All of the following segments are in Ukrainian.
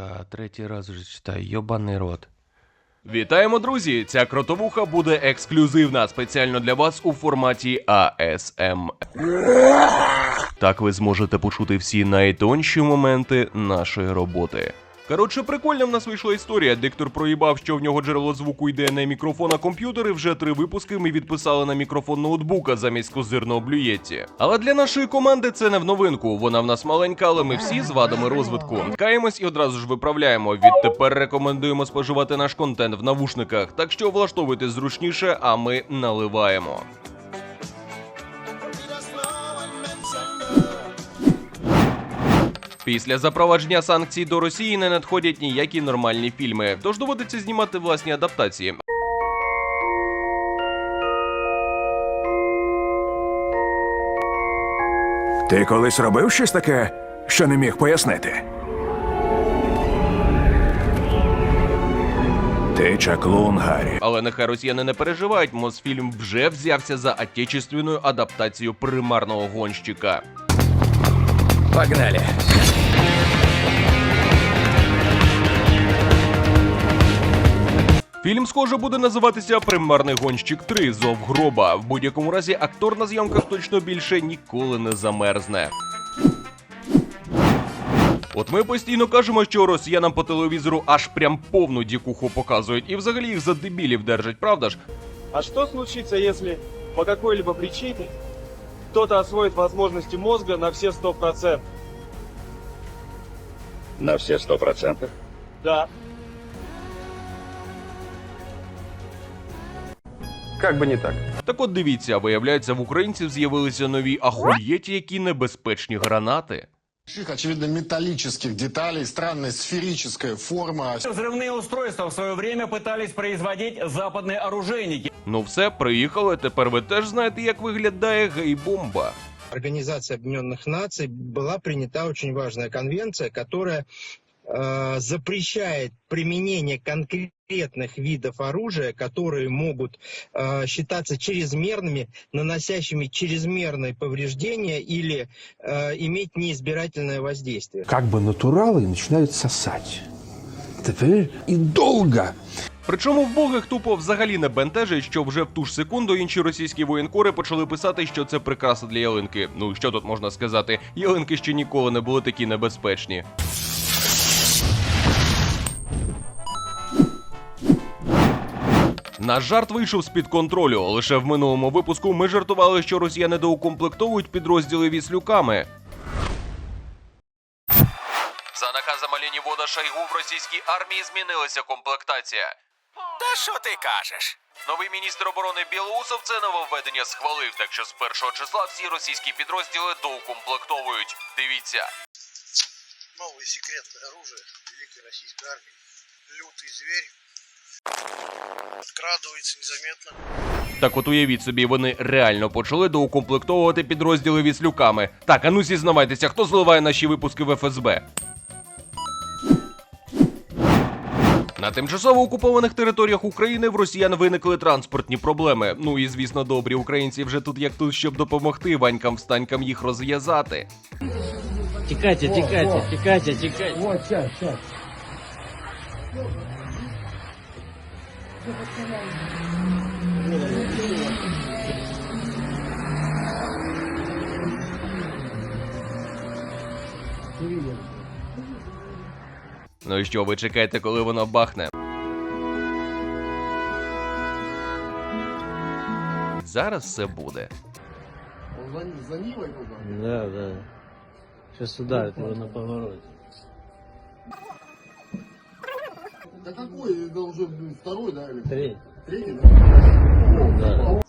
Сука, третій раз вже читаю, йобаний рот. Вітаємо, друзі! Ця кротовуха буде ексклюзивна спеціально для вас у форматі АСМ. Так ви зможете почути всі найтонші моменти нашої роботи. Коротше, прикольна в нас вийшла історія. Диктор проїбав, що в нього джерело звуку йде не мікрофон, а комп'ютер, і вже три випуски ми відписали на мікрофон ноутбука замість козирного блюєтті. Але для нашої команди це не в новинку. Вона в нас маленька, але ми всі з вадами розвитку. Каємось і одразу ж виправляємо. Відтепер рекомендуємо споживати наш контент в навушниках, так що влаштовуйте зручніше, а ми наливаємо. Після запровадження санкцій до Росії не надходять ніякі нормальні фільми, тож доводиться знімати власні адаптації. Ти колись робив щось таке, що не міг пояснити? Ти чаклун, Гаррі. Але нехай росіяни не переживають, Мосфільм вже взявся за отечественну адаптацію примарного гонщика. Погнали. Фільм, схоже, буде називатися Примарний гонщик 3 Зов гроба. В будь-якому разі актор на зйомках точно більше ніколи не замерзне. От ми постійно кажемо, що росіянам по телевізору аж прям повну дікуху показують, і взагалі їх за дебілів держать, правда ж? А что случится, если по какой-либо причине кто-то освоит возможности мозга на все 100%? На все сто процентов. Да. Как бы не так. Так от дивіться, виявляється, в українців з'явилися нові ахуєті, які небезпечні гранати. больших, очевидно, металлических деталей, странная сферическая форма. Взрывные устройства в свое время пытались производить западные оружейники. Ну все, приїхали. Тепер ви теж знаєте, як виглядає гей-бомба. Организации Объединенных Наций была принята очень важная конвенция, которая э, запрещает применение конкретных видов оружия, которые могут э, считаться чрезмерными, наносящими чрезмерные повреждения или э, иметь неизбирательное воздействие. как бы натуралы начинают сосать. И долго. Причому вбогих тупо взагалі не бентежить, що вже в ту ж секунду інші російські воєнкори почали писати, що це прикраса для ялинки. Ну що тут можна сказати? Ялинки ще ніколи не були такі небезпечні. Наш жарт вийшов з-під контролю. Лише в минулому випуску ми жартували, що росіяни доукомплектовують підрозділи віслюками. За наказом Оленівода Шойгу в російській армії змінилася комплектація. Та що ти кажеш? Новий міністр оборони Білоусов це нововведення схвалив, так що з першого числа всі російські підрозділи доукомплектовують. Дивіться. новое секретное оружие Великой Российской армии. Лютый зверь. Открадывается незаметно. Так от уявіть собі, вони реально почали доукомплектовувати підрозділи віслюками. Так, а ну зізнавайтеся, хто зливає наші випуски в ФСБ? На тимчасово окупованих територіях України в росіян виникли транспортні проблеми. Ну і звісно, добрі українці вже тут як тут, щоб допомогти ванькам встанькам їх розв'язати. Текайте, текайте, текайте, текайте. Ну і що, ви чекаєте, коли воно бахне? Зараз все буде. Да, да. Сейчас ударит его на повороте. Да какой? Это уже второй, да? Или... Третий. Третий, Да.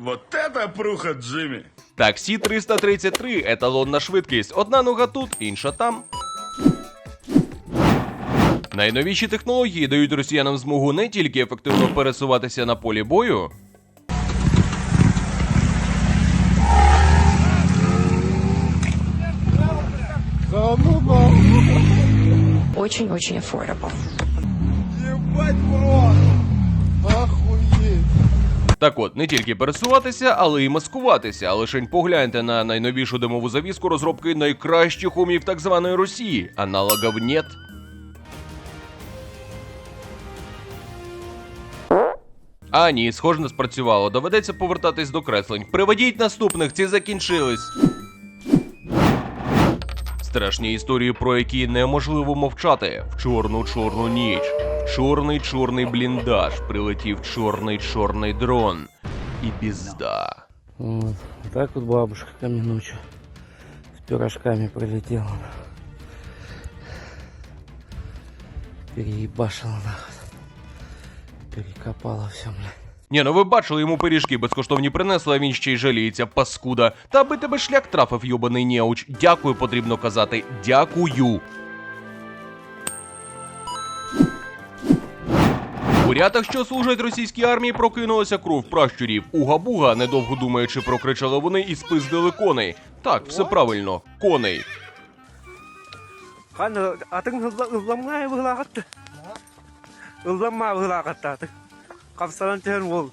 Вот это пруха, Джимми. Таксі 333 еталонна швидкість. Одна нога тут, інша там. Найновіші технології дають росіянам змогу не тільки ефективно пересуватися на полі бою, Очень-очень affordable. Так от, не тільки пересуватися, але й маскуватися. Лишень погляньте на найновішу димову завіску розробки найкращих умів так званої Росії. Аналогов нет. А ні, схоже, не спрацювало. Доведеться повертатись до креслень. Приведіть наступних, ці закінчились. Страшні історії, про які неможливо мовчати. В чорну чорну ніч. В чорний чорний бліндаж прилетів чорний чорний дрон. І пізда. Вот. Так вот бабушка ко мне ночью с пирожками прилетела. Переебашила нахуй. Перекопала все, бля. Ні, ну ви бачили, йому пиріжки безкоштовні принесли, а він ще й жаліється, паскуда. Та аби тебе шлях трафив, йобаний неуч. Дякую, потрібно казати. Дякую. У рятах, що служать російській армії, прокинулася кров пращурів. Уга-буга, недовго думаючи, прокричали вони і спиздили коней. Так, все правильно, коней. А ти ламає Капсалантен вол.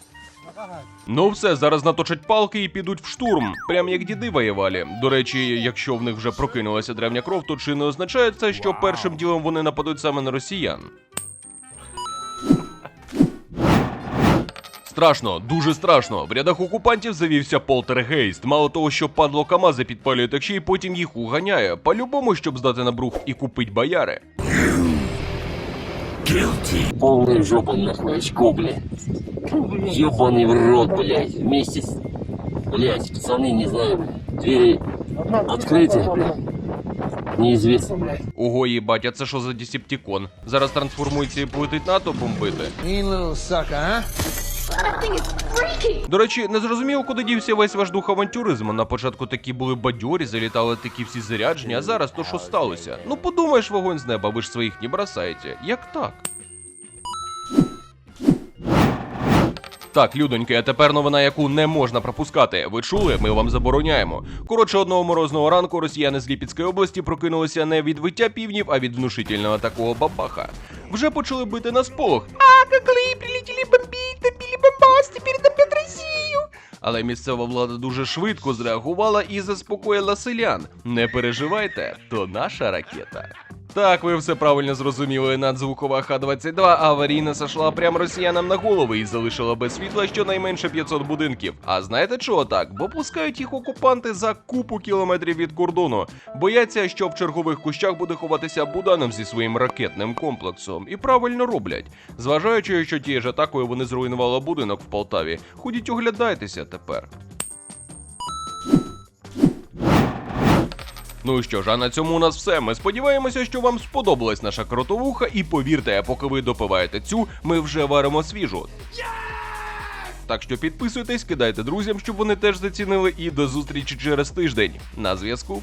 Ну все, зараз наточать палки і підуть в штурм, прям як діди воювали. До речі, якщо в них вже прокинулася древня кров, то чи не означає це, що першим ділом вони нападуть саме на росіян? Страшно, дуже страшно. В рядах окупантів завівся полтергейст. Мало того, що падло Камази підпалює, так ще й потім їх уганяє. По-любому, щоб здати на брух і купить бояри. Полная жопа нахуй, очко, блядь. Ёбаный в рот, блядь. Вместе с... Блядь, пацаны, не знаю, блядь. Двери открыты, блядь. Неизвестно, блядь. Ого, їбать, а це що за десептикон? Зараз трансформується і полетить НАТО бомбити. До речі, не зрозуміло, куди дівся весь ваш дух авантюризму. На початку такі були бадьорі, залітали такі всі заряджені, а зараз то що сталося? Ну подумаєш, вогонь з неба, ви ж своїх не бросаєте. Як так? Так, людоньки, а тепер новина, яку не можна пропускати. Ви чули? Ми вам забороняємо. Коротше, одного морозного ранку росіяни з Ліпецької області прокинулися не від виття півнів, а від внушительного такого бабаха. Вже почали бити на сполох. А, коли прилетіли бомбіть, бомбас, тепер напад Росію. Але місцева влада дуже швидко зреагувала і заспокоїла селян. Не переживайте, то наша ракета. Так, ви все правильно зрозуміли. Надзвукова Х-22 аварійно сошла прямо росіянам на голови і залишила без світла щонайменше 500 будинків. А знаєте чого так? Бо пускають їх окупанти за купу кілометрів від кордону. Бояться, що в чергових кущах буде ховатися Буданов зі своїм ракетним комплексом. І правильно роблять. Зважаючи, що тією ж атакою вони зруйнували будинок в Полтаві. Ходіть оглядайтеся тепер. Ну що ж, а на цьому у нас все. Ми сподіваємося, що вам сподобалась наша кротовуха, і повірте, поки ви допиваєте цю, ми вже варимо свіжу. Так що підписуйтесь, кидайте друзям, щоб вони теж зацінили, і до зустрічі через тиждень. На зв'язку.